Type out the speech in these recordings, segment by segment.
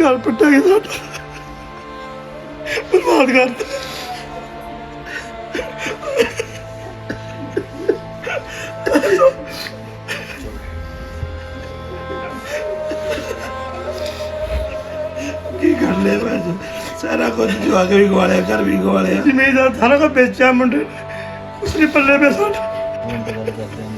ਘਰ ਪੱਟਿਆ ਗਿਆ ਸਾਡਾ ਬਰਬਾਦ ਕਰਤਾ ਕੀ ਕਰ ਲਿਆ ਮੈਂ ਸਾਰਾ ਕੁਝ ਜਵਾ ਕੇ ਵੀ ਗਵਾਲਿਆ ਘਰ ਵੀ ਗਵਾਲਿਆ ਜ਼ਮੀਨ ਦਾ ਸਾਰਾ ਕੁਝ ਵੇਚਿਆ ਮੁੰਡੇ। ਨੇ। ਕੁਛ ਨਹੀਂ ਪੱਲੇ ਪੇ ਸਾਡਾ।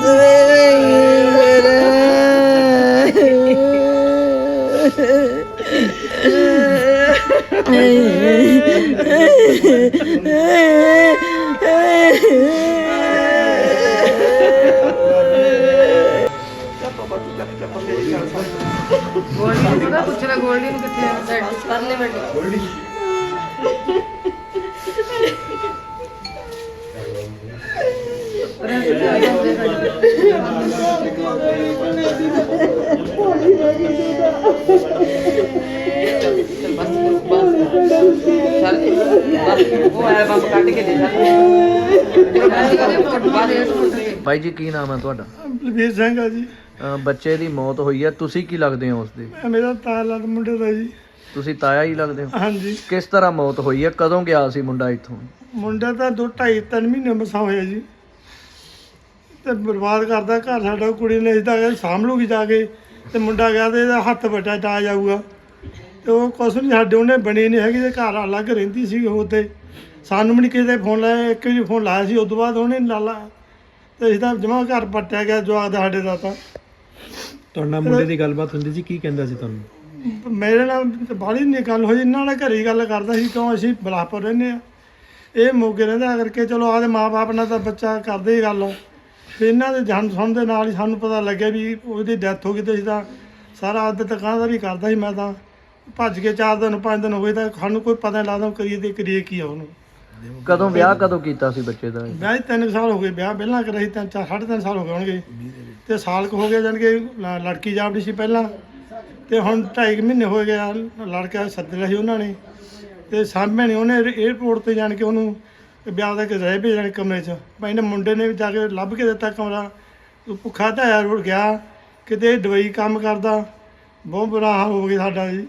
Three. ਬਾਈ ਜੀ ਕੀ ਨਾਮ ਹੈ ਤੁਹਾਡਾ? ਬਲਵੀਰ ਸਿੰਘ ਆ ਜੀ। ਬੱਚੇ ਦੀ ਮੌਤ ਹੋਈ ਹੈ ਤੁਸੀਂ ਕੀ ਲੱਗਦੇ ਹੋ ਉਸਦੇ? ਇਹ ਮੇਰਾ ਤਾਲਾ ਮੁੰਡੇ ਦਾ ਜੀ। ਤੁਸੀਂ ਤਾਇਆ ਹੀ ਲੱਗਦੇ ਹੋ। ਹਾਂਜੀ। ਕਿਸ ਤਰ੍ਹਾਂ ਮੌਤ ਹੋਈ ਹੈ? ਕਦੋਂ ਗਿਆ ਸੀ ਮੁੰਡਾ ਇੱਥੋਂ? ਮੁੰਡਾ ਤਾਂ ਦੋ ਢਾਈ ਤਿੰਨ ਮਹੀਨੇ ਮਸਾਂ ਹੋਇਆ ਜੀ। ਤੇ ਬਰਬਾਦ ਕਰਦਾ ਘਰ ਸਾਡਾ ਕੁੜੀ ਨੇ ਇਦਾਂ ਕਿ ਸਾਂਭ ਲੂਗੀ ਜਾ ਕੇ। ਤੇ ਮੁੰਡਾ ਗਿਆ ਤੇ ਇਹਦਾ ਹੱਥ ਵੱਟਾ ਟਾ ਜਾਊਗਾ। ਤੇ ਉਹ ਕੁਛ ਨਹੀਂ ਸਾਡੇ ਉਹਨੇ ਬਣੀ ਨਹੀਂ ਹੈਗੀ ਤੇ ਘਰ ਅਲੱਗ ਰਹਿੰਦੀ ਸੀ ਉਹ ਤੇ। ਸਾਨੂੰ ਵੀ ਨਹੀਂ ਕਿਸੇ ਦੇ ਫੋਨ ਲਾਇਆ ਇੱਕ ਵੀ ਫੋਨ ਲਾਇਆ ਸੀ। ਉਸ ਤੋਂ ਬਾਅਦ ਉਹਨੇ ਲਾਲਾ ਤੇ ਤਾਂ ਜਮਾ ਘਰ ਪੱਟਿਆ ਗਿਆ ਜਵਾਕ ਦਾ ਸਾਡੇ ਦਾ ਤਾਂ। ਤੁਹਾਡੇ ਮੁੰਡੇ ਦੀ ਗੱਲਬਾਤ ਹੁੰਦੀ ਸੀ ਕੀ ਕਹਿੰਦਾ ਸੀ ਤੁਹਾਨੂੰ? ਮੇਰੇ ਨਾਲ ਬਾਹਲੀ ਨਹੀਂ ਗੱਲ ਹੋਈ ਇਹਨਾਂ ਨਾਲ ਘਰੇ ਹੀ ਗੱਲ ਕਰਦਾ ਸੀ ਕਿਉਂ ਅਸੀਂ ਬਲਾਪੁਰ ਰਹਿੰਦੇ ਆ ਇਹ ਮੋਗੇ ਰਹਿੰਦਾ ਕਰਕੇ ਚਲੋ ਆਦੇ ਮਾਪੇ ਨਾਲ ਤਾਂ ਬੱਚਾ ਕਰਦੇ ਹੀ ਗੱਲ ਫਿਰ ਇਹਨਾਂ ਦੇ ਜਨ ਸੁਣ ਦੇ ਨਾਲ ਹੀ ਸਾਨੂੰ ਪਤਾ ਲੱਗਿਆ ਵੀ ਉਹਦੀ ਡੈਥ ਹੋ ਗਈ ਤੇ ਅਸੀਂ ਤਾਂ ਸਾਰਾ ਅੱਧ ਤਕਾਂ ਦਾ ਵੀ ਕਰਦਾ ਸੀ ਮੈਂ ਤਾਂ। ਭੱਜ ਕੇ 4 ਦਿਨ 5 ਦਿਨ ਹੋ ਗਏ ਤਾਂ ਸਾਨੂੰ ਕੋਈ ਪਤਾ ਨਹੀਂ ਲੱਗਦਾ ਕਰੀਏ ਤੇ ਕਰੀਏ ਕੀ ਆ ਉਹਨੂੰ। ਕਦੋਂ ਵਿਆਹ ਕਦੋਂ ਕੀਤਾ ਸੀ ਬੱਚੇ ਦਾ? ਵਿਆਹ ਹੀ ਤਿੰਨ ਕੁ ਸਾਲ ਹੋ ਗਏ ਵਿਆਹ ਪਹਿਲਾਂ ਕਰਾਈ ਤਾਂ ਚਾਰ ਸਾਢੇ ਤਿੰਨ ਸਾਲ ਹੋ ਗਏ ਹੋਣਗੇ। ਤੇ ਸਾਲ ਕੁ ਹੋ ਗਿਆ ਜਾਣ ਕੇ ਲ- ਲੜਕੀ ਜਾਪਦੀ ਸੀ ਪਹਿਲਾਂ। ਤੇ ਹੁਣ ਢਾਈ ਕੁ ਮਹੀਨੇ ਹੋ ਗਏ ਆ, ਲੜਕਾ ਸੱਦਿਆ ਸੀ ਉਹਨਾਂ ਨੇ। ਤੇ ਸਾਹਮਣੇ ਨੇ ਉਹਨੇ 에어ਪੋਰਟ ਤੇ ਜਾਣ ਕੇ ਉਹਨੂੰ ਵਿਆਹ ਦਾ ਕਿ ਰਹਿ ਭੇਜਣ ਕਮਰੇ 'ਚ। ਭਾਈ ਨੇ ਮੁੰਡੇ ਨੇ ਵੀ ਜਾ ਕੇ ਲੱਭ ਕੇ ਦਿੱਤਾ ਕਮਰਾ। ਉਹ ਭੁੱਖਾ ਧਾਇਆ ਰੁੜ ਗਿਆ। ਕਿਤੇ ਦਵਾਈ ਕੰਮ ਕਰਦਾ। ਬਹੁਤ ਬੁਰਾ ਹਾਲ ਹੋ ਗਿਆ ਸਾਡਾ ਜੀ।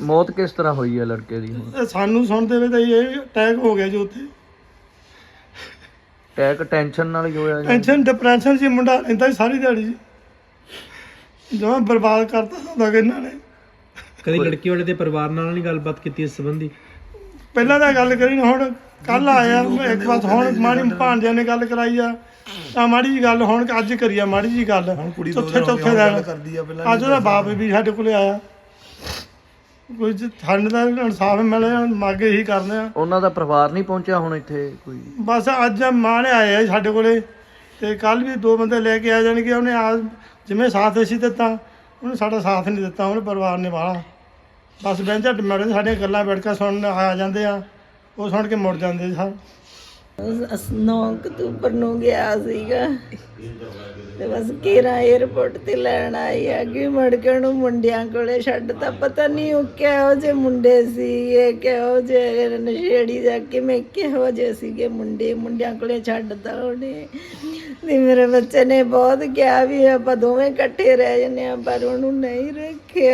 ਮੌਤ ਕਿਸ ਤਰ੍ਹਾਂ ਹੋਈ ਹੈ ਲੜਕੇ ਦੀ ਹੁਣ? ਸਾਨੂੰ ਸੁਣਦੇ ਵੇ ਤਾਂ ਇਹ ਅਟੈਕ ਹੋ ਗਿਆ ਜੀ ਉੱਥੇ। ਟੈਕ ਟੈਨਸ਼ਨ ਨਾਲ ਹੀ ਹੋਇਆ ਜਾਂ- ਟੈਨਸ਼ਨ ਡਿਪਰੈਸ਼ਨ ਸੀ ਮੁੰਡਾ। ਸੀ ਸਾਰੀ ਦਿਹਾੜੀ ਜੀ। ਜਮਾ ਬਰਬਾਦ ਕਰਤਾ ਹੁੰਦਾ ਕਿ ਇਹਨਾਂ ਨੇ। ਕਦੀ ਲੜਕੀ ਵਾਲੇ ਦੇ ਪਰਿਵਾਰ ਨਾਲ ਨਹੀਂ ਗੱਲਬਾਤ ਕੀਤੀ ਇਸ ਸੰਬੰਧੀ? ਪਹਿਲਾਂ ਤਾਂ ਗੱਲ ਕਰੀ ਨਾ ਹੁਣ ਕੱਲ ਆਇਆ ਇੱਕ ਵਾਰ ਹੁਣ ਮਾੜੀ ਭਾਂਜਿਆਂ ਨੇ ਗੱਲ ਕਰਾਈ ਆ। ਤਾਂ ਮਾੜੀ ਜੀ ਗੱਲ ਹੁਣ ਅੱਜ ਕਰੀ ਆ ਮਾੜੀ ਜੀ ਗੱਲ। ਹੁਣ ਕੁੜੀ ਦੋ ਚੌਥੇ ਹੋ ਚੌਥੇ ਦਿਨ। ਕਰਦੀ ਆ ਪਹਿਲਾਂ ਅੱਜ ਉਹਦਾ ਬਾਪ ਵੀ ਸਾਡੇ ਕੋਲੇ ਆਇਆ। ਕੋਈ ਜੇ ਸਾਨੂੰ ਦਾ ਇਨਸਾਫ ਮਿਲਿਆ ਮੰਗ ਇਹੀ ਕਰਦੇ ਆ। ਉਹਨਾਂ ਦਾ ਪਰਿਵਾਰ ਨਹੀਂ ਪਹੁੰਚਿਆ ਹੁਣ ਇੱਥੇ ਕੋਈ? ਬਸ ਅੱਜ ਮਾਂ ਨੇ ਆਏ ਆ ਸਾਡੇ ਕੋਲੇ ਤੇ ਕੱਲ ਵੀ ਦੋ ਬੰਦੇ ਲੈ ਕੇ ਆ ਜਾਣਗੇ ਉਹਨੇ ਆ ਜਿਵੇਂ ਸਾਥ ਅਸੀਂ ਦਿੱਤਾ, ਉਹਨੇ ਸਾਡਾ ਸਾਥ ਨਹੀਂ ਦਿੱਤਾ, ਉਹਨੇ ਪਰਿਵਾਰ ਨੇ ਵਾਲਾ ਬਸ ਬੈਂਚ ਟਮਾਟਰ ਸਾਡੀਆਂ ਗੱਲਾਂ ਬੈਠ ਕੇ ਸੁਣਨ ਆ ਜਾਂਦੇ ਆ, ਉਹ ਸੁਣ ਕੇ ਮੁੜ ਜਾਂਦੇ ਸਰ 9 ਅਕਤੂਬਰ ਨੂੰ ਗਿਆ ਸੀਗਾ। ਤੇ ਬਸ ਕੇਰਾ 에어ਪੋਰਟ ਤੇ ਲੈਣ ਆਈ ਆ ਕਿ ਮੜਕਣ ਨੂੰ ਮੁੰਡਿਆਂ ਕੋਲੇ ਛੱਡਤਾ ਪਤਾ ਨਹੀਂ ਉਹ ਕਿਹੋ ਜਿਹੇ ਮੁੰਡੇ ਸੀ ਇਹ ਕਿਹੋ ਜਿਹੇ ਨਸ਼ੇੜੀ ਜਾ ਕੇ ਮੈਂ ਕਿਹੋ ਜਿਹੇ ਸੀਗੇ ਮੁੰਡੇ, ਮੁੰਡਿਆਂ ਕੋਲੇ ਛੱਡਤਾ ਉਹਨੇ। ਤੇ ਮੇਰੇ ਬੱਚੇ ਨੇ ਬਹੁਤ ਕਿਹਾ ਵੀ ਆਪਾਂ ਦੋਵੇਂ ਇਕੱਠੇ ਰਹਿ ਜੰਨੇ ਆ ਪਰ ਉਹਨੂੰ ਨਹੀਂ ਰੱਖਿਆ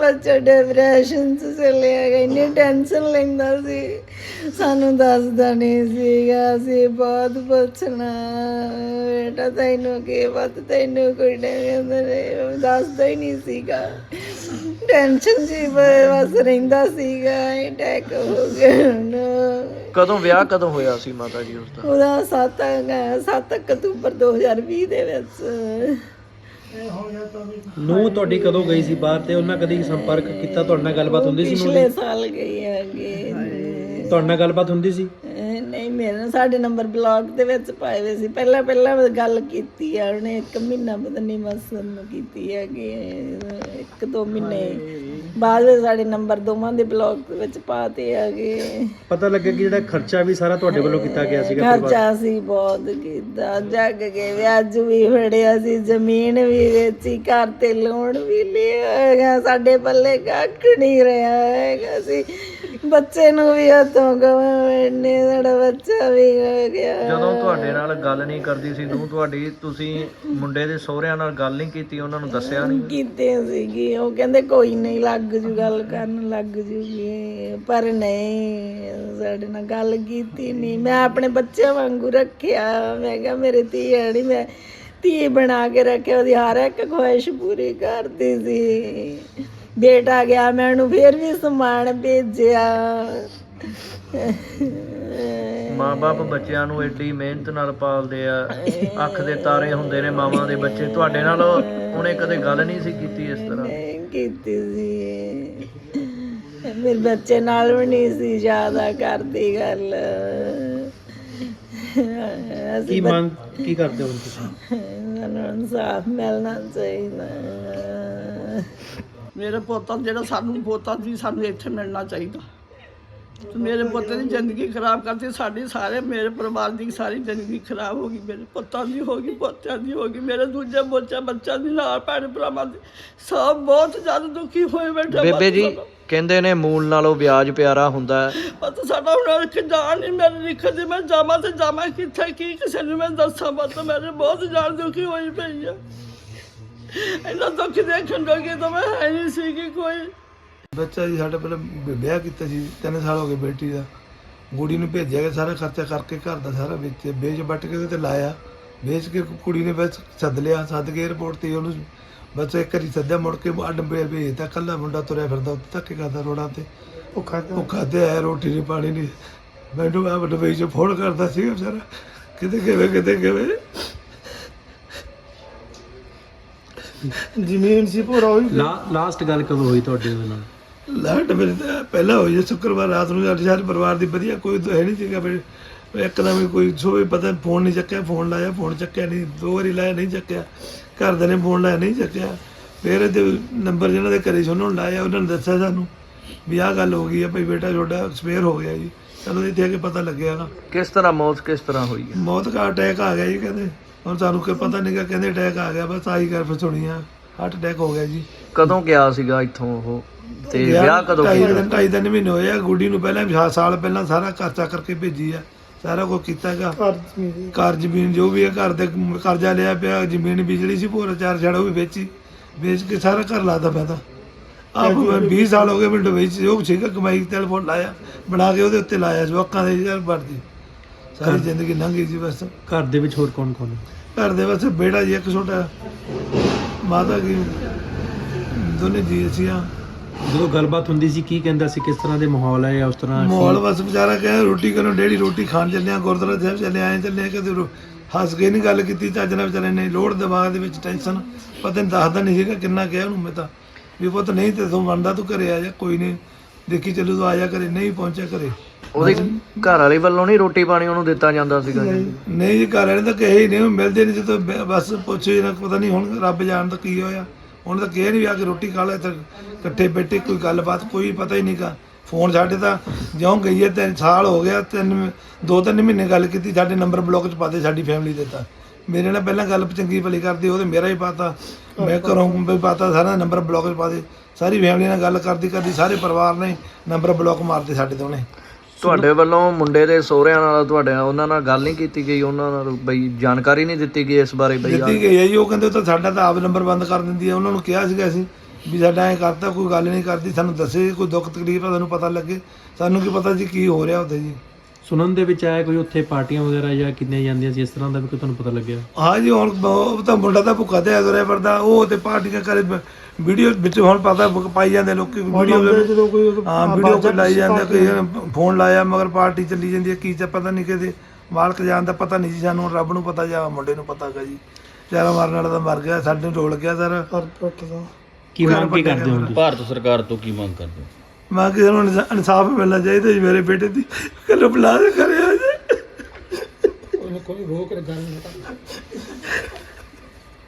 ਬੱਚਾ ਡਿਪਰੈਸ਼ਨ ਚ ਚਲਿਆ ਗਿਆ, ਇੰਨੀ ਟੈਨਸ਼ਨ ਲੈਂਦਾ ਸੀ। ਸਾਨੂੰ ਦੱਸਦਾ ਨਹੀਂ ਸੀਗਾ ਸੀ ਬਹੁਤ ਪੁੱਛਣਾ। ਬੇਟਾ ਤੈਨੂੰ ਕੀ ਪਤਾ ਤੈਨੂੰ ਕੋਈ ਨਹੀਂ ਅੰਦਰ ਦੱਸਦਾ ਹੀ ਨਹੀਂ ਸੀਗਾ। ਟੈਨਸ਼ਨ ਜੀ ਬਸ ਰਹਿੰਦਾ ਸੀਗਾ ਅਟੈਕ ਹੋ ਗਿਆ। ਕਦੋਂ ਵਿਆਹ ਕਦੋਂ ਹੋਇਆ ਸੀ ਮਾਤਾ ਜੀ ਉਸ ਦਾ ਉਹਦਾ 7 7 ਅਕਤੂਬਰ 2020 ਦੇ ਵਿੱਚ। ਨੂੰ ਤੁਹਾਡੀ ਕਦੋਂ ਗਈ ਸੀ ਬਾਹਰ ਤੇ? ਉਹਨਾਂ ਕਦੀ ਸੰਪਰਕ ਕੀਤਾ? ਤੁਹਾਡੇ ਨਾਲ ਗੱਲਬਾਤ ਹੁੰਦੀ ਸੀ ਪਿਛਲੇ ਸਾਲ ਗਈ ਹੈਗੀ। ਤੁਹਾਡੇ ਨਾਲ ਗੱਲਬਾਤ ਹੁੰਦੀ ਸੀ? ਅਹ ਨਹੀਂ ਮੇਰੇ ਨਾਲ ਸਾਡੇ ਨੰਬਰ ਬਲੌਗ ਦੇ ਵਿੱਚ ਪਾਏ ਹੋਏ ਸੀ। ਪਹਿਲਾਂ ਪਹਿਲਾਂ ਗੱਲ ਕੀਤੀ ਆ ਉਹਨੇ ਇੱਕ ਮਹੀਨਾ ਪਤਾ ਨਹੀਂ ਬਸ ਉਹਨੂੰ ਕੀਤੀ ਹੈਗੀ ਅਹ ਇੱਕ ਦੋ ਮਹੀਨੇ। ਬਾਅਦ ਵਿੱਚ ਸਾਡੇ ਨੰਬਰ ਦੋਵਾਂ ਦੇ ਬਲੌਗ ਦੇ ਵਿੱਚ ਪਾਤੇ ਹੈਗੇ ਪਤਾ ਲੱਗਾ ਕਿ ਜਿਹੜਾ ਖਰਚਾ ਵੀ ਸਾਰਾ ਤੁਹਾਡੇ ਵੱਲੋਂ ਕੀਤਾ ਗਿਆ ਸੀਗਾ ਖਰਚਾ ਸੀ ਬਹੁਤ ਕੀਤਾ। ਜੱਗ ਕੇ ਵਿਆਜ ਵੀ ਫੜਿਆ ਸੀ ਜ਼ਮੀਨ ਵੀ ਵੇਚੀ ਘਰ ਤੇ ਲੋਨ ਵੀ ਲਿਆ ਹੈਗਾ। ਸਾਡੇ ਪੱਲੇ ਕੱਖ ਨਹੀਂ ਰਿਹਾ ਹੈਗਾ ਸੀ। ਬੱਚੇ ਨੂੰ ਵੀ ਹੱਥੋਂ ਗਵਾਉਣੇ ਸਾਡਾ ਬੱਚਾ ਵੀ ਹੋ ਗਿਆ। ਜਦੋਂ ਤੁਹਾਡੇ ਨਾਲ ਗੱਲ ਨਹੀਂ ਕਰਦੀ ਸੀ ਨੂੰ ਤੁਹਾਡੀ ਤੁਸੀਂ ਮੁੰਡੇ ਦੇ ਸਹੁਰਿਆਂ ਨਾਲ ਗੱਲ ਨਹੀਂ ਕੀਤੀ ਉਹਨਾਂ ਨੂੰ ਦੱਸਿਆ ਨਹੀਂ? ਕੀਤੇ ਸੀਗੀ। ਉਹ ਕਹਿੰਦੇ ਕੋਈ ਨਹੀਂ ਲੱਗ ਜੂ ਗੱਲ ਕਰਨ ਲੱਗ ਜੂਗੀ। ਪਰ ਨਹੀਂ ਸਾਡੇ ਨਾਲ ਗੱਲ ਕੀਤੀ ਨਹੀਂ। ਮੈਂ ਆਪਣੇ ਬੱਚਿਆਂ ਵਾਂਗੂ ਰੱਖਿਆ। ਮੈਂ ਕਿਹਾ ਮੇਰੇ ਧੀ ਹੈ ਨਹੀਂ ਮੈਂ ਧੀ ਬਣਾ ਕੇ ਰੱਖਿਆ। ਉਹਦੀ ਹਰ ਇੱਕ ਖੁਆਇਸ਼ ਪੂਰੀ ਕਰਦੀ ਸੀ। ਬੇਟਾ ਗਿਆ ਮੈਂ ਉਹਨੂੰ ਫੇਰ ਵੀ ਸਮਾਨ ਭੇਜਿਆ। ਮਾਪੇ ਬੱਚਿਆਂ ਨੂੰ ਐਡੀ ਮਿਹਨਤ ਨਾਲ ਪਾਲਦੇ ਆ। ਅੱਖ ਦੇ ਤਾਰੇ ਹੁੰਦੇ ਨੇ ਮਾਵਾਂ ਦੇ ਬੱਚੇ। ਤੁਹਾਡੇ ਨਾਲ ਉਹਨੇ ਕਦੇ ਗੱਲ ਨਹੀਂ ਸੀ ਕੀਤੀ ਇਸ ਤਰ੍ਹਾਂ। ਨਹੀਂ ਕੀਤੀ ਸੀ। ਮੇਰੇ ਬੱਚੇ ਨਾਲ ਵੀ ਨਹੀਂ ਸੀ ਜ਼ਿਆਦਾ ਕਰਦੀ ਗੱਲ। ਕੀ ਮੰਗ ਕੀ ਕਰਦੇ ਹੋ ਤੁਸੀਂ? ਸਾਨੂੰ ਇਨਸਾਫ ਮਿਲਣਾ ਚਾਹੀਦਾ। ਮੇਰੇ ਪੋਤਾ ਜਿਹੜਾ ਸਾਨੂੰ ਪੋਤਾ ਸੀ ਸਾਨੂੰ ਇੱਥੇ ਮਿਲਣਾ ਚਾਹੀਦਾ। ਤੇ ਮੇਰੇ ਪੁੱਤ ਦੀ ਜ਼ਿੰਦਗੀ ਖਰਾਬ ਕਰਤੀ ਸਾਡੀ ਸਾਰੇ ਮੇਰੇ ਪਰਿਵਾਰ ਦੀ ਸਾਰੀ ਜ਼ਿੰਦਗੀ ਖਰਾਬ ਹੋ ਗਈ ਮੇਰੇ ਪੁੱਤਾਂ ਦੀ ਹੋ ਗਈ ਪੋਤਿਆਂ ਦੀ ਹੋ ਗਈ ਮੇਰੇ ਦੂਜੇ ਬੱਚੇ ਬੱਚਿਆਂ ਦੀ ਨਾਲ ਭੈਣ ਭਰਾਵਾਂ ਦੀ ਸਭ ਬਹੁਤ ਜ਼ਿਆਦਾ ਦੁਖੀ ਹੋਏ ਬੈਠੇ ਬੇਬੇ ਜੀ ਕਹਿੰਦੇ ਨੇ ਮੂਲ ਨਾਲੋਂ ਵਿਆਜ ਪਿਆਰਾ ਹੁੰਦਾ ਪਤਾ ਸਾਡਾ ਹੁਣ ਇੱਕ ਜਾਨ ਨਹੀਂ ਮੇਰੇ ਲਿਖਦੀ ਮੈਂ ਜਾਵਾਂ ਤੇ ਜਾਵਾਂ ਕਿੱਥੇ ਕੀ ਕਿਸੇ ਨੂੰ ਮੈਂ ਦੱਸਾਂ? ਪਤ ਮੇਰੇ ਬਹੁਤ ਜਾਨ ਦੁਖੀ ਹੋਈ ਪਈ ਆ। ਇੰਨਾ ਦੁੱਖ ਦੇਖਣ ਜੋਗੀ ਤਾਂ ਮੈਂ ਹੈ ਨਹੀਂ ਸੀ ਕਿ ਕੋਈ ਬੱਚਾ ਜੀ ਸਾਡਾ ਪਹਿਲਾਂ ਵਿਆਹ ਕੀਤਾ ਸੀ 3 ਸਾਲ ਹੋ ਗਏ ਬੇਟੀ ਦਾ। ਕੁੜੀ ਨੂੰ ਭੇਜਿਆ ਗਿਆ ਸਾਰਾ ਖਰਚਾ ਕਰਕੇ ਘਰ ਦਾ ਸਾਰਾ ਵਿੱਚ ਵੇਚ ਵੱਟ ਕੇ ਤੇ ਲਾਇਆ। ਵੇਚ ਕੇ ਕੁੜੀ ਨੇ ਬਸ ਸੱਦ ਲਿਆ ਸੱਦ ਕੇ 에어ਪੋਰਟ ਤੇ ਉਹਨੂੰ ਬਸ ਇੱਕ ਵਾਰੀ ਸੱਦਿਆ ਮੁੜ ਕੇ ਅੱਡ ਭੇਜਤਾ ਕੱਲਾ ਮੁੰਡਾ ਤੁਰਿਆ ਫਿਰਦਾ ਉੱਤੇ ਧੱਕੇ ਕਰਦਾ ਰੋਡਾਂ ਤੇ। ਭੁੱਖਾ ਤੇ ਭੁੱਖਾ ਤੇ ਆਇਆ ਰੋਟੀ ਨਹੀਂ ਪਾਣੀ ਨਹੀਂ। ਮੈਨੂੰ ਆ ਡਬਈ ਚ ਫੋਨ ਕਰਦਾ ਸੀ ਵਿਚਾਰਾ ਕਿਤੇ ਕਿਵੇਂ ਕਿਤੇ ਕਿਵੇਂ। ਜ਼ਮੀਨ ਸੀ ਪੂਰਾ ਉਹ ਵੀ ਲਾਸਟ ਗੱਲ ਕਦੋਂ ਹੋਈ ਤੁਹਾਡੇ ਨਾਲ? ਲਾਟ ਤਾਂ ਪਹਿਲਾਂ ਹੋਈ ਹੈ ਸ਼ੁੱਕਰਵਾਰ ਰਾਤ ਨੂੰ ਸਾਡੇ ਸਾਰੇ ਪਰਿਵਾਰ ਦੀ ਵਧੀਆ ਕੋਈ ਤਾਂ ਹੈ ਨਹੀਂ ਸੀਗਾ ਵੀ ਇੱਕਦਮ ਹੀ ਕੋਈ ਸੋਵੇ ਪਤਾ ਫੋਨ ਨਹੀਂ ਚੱਕਿਆ ਫੋਨ ਲਾਇਆ ਫੋਨ ਚੱਕਿਆ ਨਹੀਂ ਦੋ ਵਾਰੀ ਲਾਇਆ ਨਹੀਂ ਚੱਕਿਆ। ਘਰਦਿਆਂ ਨੇ ਫੋਨ ਲਾਇਆ ਨਹੀਂ ਚੱਕਿਆ। ਫਿਰ ਇਹਦੇ ਨੰਬਰ ਜਿਹਨਾਂ ਦੇ ਘਰੇ ਸੀ ਉਹਨਾਂ ਨੂੰ ਲਾਇਆ ਉਹਨਾਂ ਨੇ ਦੱਸਿਆ ਸਾਨੂੰ ਵੀ ਆਹ ਗੱਲ ਹੋ ਗਈ ਆ ਭਾਈ ਬੇਟਾ ਤੁਹਾਡਾ ਐਕਸਪਾਇਰ ਹੋ ਗਿਆ ਜੀ। ਚਲੋ ਇੱਥੇ ਆ ਕੇ ਪਤਾ ਲੱਗਿਆ ਨਾ। ਕਿਸ ਤਰ੍ਹਾਂ ਮੌਤ ਕਿਸ ਤਰ੍ਹਾਂ ਹੋਈ ਹੈ? ਮੌਤ ਦਾ ਅਟੈਕ ਆ ਗਿਆ ਜੀ ਕਹਿੰਦੇ। ਹੁਣ ਸਾਨੂੰ ਕੋਈ ਪਤਾ ਨਹੀਂਗਾ ਕਹਿੰਦੇ ਅਟੈਕ ਆ ਗਿਆ ਬਸ ਆਹੀ ਗੱਲ ਫਿਰ ਸੁਣੀਆਂ ਹਾਰਟ ਅਟੈਕ ਹੋ ਗਿਆ ਜੀ। ਕਦੋਂ ਗਿਆ ਸੀਗਾ ਇੱਥੋਂ ਉਹ? ਤੇ ਵਿਆਹ ਕਦੋਂ ਢਾਈ ਕੀਤਾ? ਦਿਨ ਢਾਈ ਦਿਨ ਮਹੀਨੇ ਹੋਏ ਆ ਗੁੱਡੀ ਨੂੰ ਪਹਿਲਾਂ ਵੀ ਸਾ- ਸਾਲ ਪਹਿਲਾਂ ਸਾਰਾ ਖਰਚਾ ਕਰਕੇ ਭੇਜੀ ਆ ਸਾਰਾ ਕੁਝ ਕੀਤਾਗਾ ਘਰ ਜ਼ਮੀਨ ਸੀ। ਜੋ ਵੀ ਹੈ ਘਰ ਦੇ ਕਰਜ਼ਾ ਲਿਆ ਪਿਆ ਜ਼ਮੀਨ ਬਿਜਲੀ ਸੀ ਪੂਰਾ ਚਾਰ ਛੜਾ ਉਹ ਵੀ ਵੇਚੀ ਵੇਚ ਕੇ ਸਾਰਾ ਘਰ ਲਾਦਾ ਤਾਂ। ਆਪ ਮੈਂ 20 ਸਾਲ ਹੋ ਗਏ ਮੈਂ ਡਬਈ ਚ ਜੋ ਸੀਗਾ ਕਮਾਈ ਟੈਲੀਫੋਨ ਲਾਇਆ ਬਣਾ ਕੇ ਉਹਦੇ ਉੱਤੇ ਲਾਇਆ ਜਵਾਕਾਂ ਦੇ ਯਾਰ ਵਰਦੀ ਸਾਰੀ ਜ਼ਿੰਦਗੀ ਲੰਘ ਗਈ ਜੀ ਬਸ। ਘਰ ਦੇ ਵਿੱਚ ਹੋਰ ਕੌਣ ਕੌਣ ਘਰ ਦੇ ਬਸ ਬੇੜਾ ਜੀ ਇੱਕ ਛੋਟਾ ਮਾਤਾ ਕੀ ਦੋਨੇ ਜੀ ਅਸੀਂ ਆ। ਜਦੋਂ ਗੱਲਬਾਤ ਹੁੰਦੀ ਸੀ ਕੀ ਕਹਿੰਦਾ ਸੀ ਕਿਸ ਤਰ੍ਹਾਂ ਦੇ ਮਾਹੌਲ ਹੈ ਜਾਂ ਉਸ ਤਰ੍ਹਾਂ ਮਾਹੌਲ ਬਸ ਵਿਚਾਰਾ ਕਹੇ ਰੋਟੀ ਕਰੋ ਡੇੜੀ ਰੋਟੀ ਖਾਣ ਚੱਲੇ ਆ ਗੁਰਦੁਆਰਾ ਸਾਹਿਬ ਚੱਲੇ ਆਏ ਚੱਲੇ ਆ ਕਦੇ ਰੋ- ਹੱਸ ਕੇ ਨਹੀਂ ਗੱਲ ਕੀਤੀ ਚੱਜ ਨਾਲ ਵਿਚਾਰੇ ਨੇ ਲੋੜ ਦਿਮਾਗ ਦੇ ਵਿੱਚ ਟੈਨਸ਼ਨ ਪਤਾ ਨਹੀਂ ਦੱਸਦਾ ਨਹੀਂ ਸੀਗਾ ਕਿੰਨਾ ਕਿਹਾ ਉਹਨੂੰ ਮੈਂ ਤਾਂ। ਵੀ ਪੁੱਤ ਨਹੀਂ ਤੇ ਤੂੰ ਮੰਨਦਾ ਤੂੰ ਘਰੇ ਆ ਜਾ ਕੋਈ ਨਹੀਂ ਦੇਖੀ ਚੱਲੂ ਤੂੰ ਆ ਜਾ ਘਰੇ ਨਹੀਂ ਪਹੁੰਚਿਆ ਘਰੇ। ਉਹਦੇ ਘਰ ਵਾਲੇ ਵੱਲੋਂ ਨਹੀਂ ਰੋਟੀ ਪਾਣੀ ਉਹਨੂੰ ਦਿੱਤਾ ਜਾਂਦਾ ਸੀਗਾ ਜੀ? ਨਹੀਂ ਜੀ ਘਰ ਵਾਲੇ ਤਾਂ ਕਹੇ ਹੀ ਨਹੀਂ ਮਿਲਦੇ ਨਹੀਂ ਜਦੋਂ ਬ- ਬਸ ਪੁੱਛੇ ਨਾ ਪਤਾ ਨਹੀਂ ਹੁਣ ਰੱਬ ਜਾਣਦਾ ਕੀ ਹੋਇਆ। ਉਹਨੇ ਤਾਂ ਕਿਹਾ ਨਹੀਂ ਵੀ ਆ ਕੇ ਰੋਟੀ ਖਾ ਲੈ ਤੇ ਇਕੱਠੇ ਬੈਠੇ, ਕੋਈ ਗੱਲਬਾਤ, ਕੋਈ ਪਤਾ ਹੀ ਨਹੀਂਗਾ। ਫੋਨ ਸਾਡੇ ਤਾਂ ਜਿਉਂ ਗਈ ਹੈ, ਤਿੰਨ ਸਾਲ ਹੋ ਗਿਆ, ਤਿੰਨ, ਦੋ ਤਿੰਨ ਮਹੀਨੇ ਗੱਲ ਕੀਤੀ, ਸਾਡੇ ਨੰਬਰ ਬਲੌਕ ਚ ਪਾਦੇ ਸਾਡੀ ਫੈਮਿਲੀ ਦੇ ਤਾਂ। ਮੇਰੇ ਨਾਲ ਪਹਿਲਾਂ ਗੱਲ ਚੰਗੀ ਭਲੀ ਕਰਦੀ, ਉਹਦੇ ਮੇਰਾ ਹੀ ਪਾਤਾ, ਮੈਂ ਘਰੋਂ ਵੀ ਪਾਤਾ, ਸਾਰਾ ਨੰਬਰ ਬਲੌਕ ਚ ਪਾਦੇ ਸਾਰੀ ਫੈਮਿਲੀ ਨਾਲ ਗੱਲ ਕਰਦੀ ਕਰਦੀ ਸਾਰੇ ਪਰਿਵਾਰ ਨੇ ਨੰਬਰ ਬਲੌਕ ਮਾਰਦੇ ਸਾਡੇ ਤੋਂ ਨੇ ਤੁਹਾਡੇ ਵੱਲੋਂ ਮੁੰਡੇ ਦੇ ਸਹੁਰਿਆਂ ਨਾਲ ਤੁਹਾਡੇ ਉਹਨਾਂ ਨਾਲ ਗੱਲ ਨਹੀਂ ਕੀਤੀ ਗਈ? ਉਹਨਾਂ ਨਾਲ ਬਈ ਜਾਣਕਾਰੀ ਨਹੀਂ ਦਿੱਤੀ ਗਈ ਇਸ ਬਾਰੇ ਬਈ ਦਿੱਤੀ ਗਈ ਹੈ ਜੀ। ਉਹ ਕਹਿੰਦੇ ਉਹ ਤਾਂ ਸਾਡਾ ਤਾਂ ਆਪ ਨੰਬਰ ਬੰਦ ਕਰ ਦਿੰਦੀ ਹੈ। ਉਹਨਾਂ ਨੂੰ ਕਿਹਾ ਸੀਗਾ ਅਸੀਂ ਵੀ ਸਾਡਾ ਐ ਕਰਤਾ ਕੋਈ ਗੱਲ ਨਹੀਂ ਕਰਦੀ। ਸਾਨੂੰ ਦੱਸੇ ਕੋਈ ਦੁੱਖ ਤਕਲੀਫ ਆ ਸਾਨੂੰ ਪਤਾ ਲੱਗੇ। ਸਾਨੂੰ ਕੀ ਪਤਾ ਜੀ ਕੀ ਹੋ ਰਿਹਾ ਉੱਥੇ ਜੀ। ਸੁਣਨ ਦੇ ਵਿੱਚ ਆਇਆ ਕੋਈ ਉੱਥੇ ਪਾਰਟੀਆਂ ਵਗੈਰਾ ਜਾਂ ਕਿੰਨੇ ਜਾਂਦੀਆਂ ਸੀ? ਇਸ ਤਰ੍ਹਾਂ ਦਾ ਵੀ ਕੋਈ ਤੁਹਾਨੂੰ ਪਤਾ ਲੱਗਿਆ? ਹਾਂ ਜੀ ਹੁਣ ਉਹ ਤਾਂ ਮੁੰਡਾ ਤਾਂ ਭੁੱਖਾ ਤੇ ਤੁਰਿਆ ਫਿਰਦਾ। ਉਹ ਤੇ ਪਾਰਟੀਆਂ ਕਰੇ ਵੀਡੀਓ ਵਿੱਚ ਹੁਣ ਪਤਾ ਪਾਈ ਜਾਂਦੇ ਲੋਕੀ ਵੀਡੀਓ ਜਦੋਂ ਕੋਈ ਹਾਂ ਵੀਡੀਓ ਕੋਈ ਲਾਈ ਜਾਂਦੇ ਕੋਈ ਫੋਨ ਲਾਇਆ ਮਗਰ ਪਾਰਟੀ ਚੱਲੀ ਜਾਂਦੀ ਹੈ ਕੀ ਚ ਪਤਾ ਨਹੀਂ ਕਿਤੇ ਮਾਲਕ ਜਾਣ ਦਾ ਪਤਾ ਨਹੀਂ ਜੀ ਸਾਨੂੰ ਰੱਬ ਨੂੰ ਪਤਾ ਜਾਂ ਮੁੰਡੇ ਨੂੰ ਪਤਾ ਹੈਗਾ ਜੀ। ਚਾਰਾ ਮਾਰਨ ਵਾਲਾ ਤਾਂ ਮਰ ਗਿਆ ਸਾਡੇ ਨੂੰ ਰੋਲ ਗਿਆ ਸਰ। ਕੀ ਮੰਗ ਕੀ ਕਰਦੇ ਹੋ? ਭਾਰਤ ਸਰਕਾਰ ਤੋਂ ਕੀ ਮੰਗ ਕਰਦੇ ਹੋ? ਮੈਂ ਕਿਸੇ ਨੂੰ ਇਨਸਾ- ਇਨਸਾਫ ਮਿਲਣਾ ਚਾਹੀਦਾ ਜੀ ਮੇਰੇ ਬੇਟੇ ਦੀ। ਕੱਲ ਬੁਲਾ ਦੇ ਕਰਿਆ ਜੀ।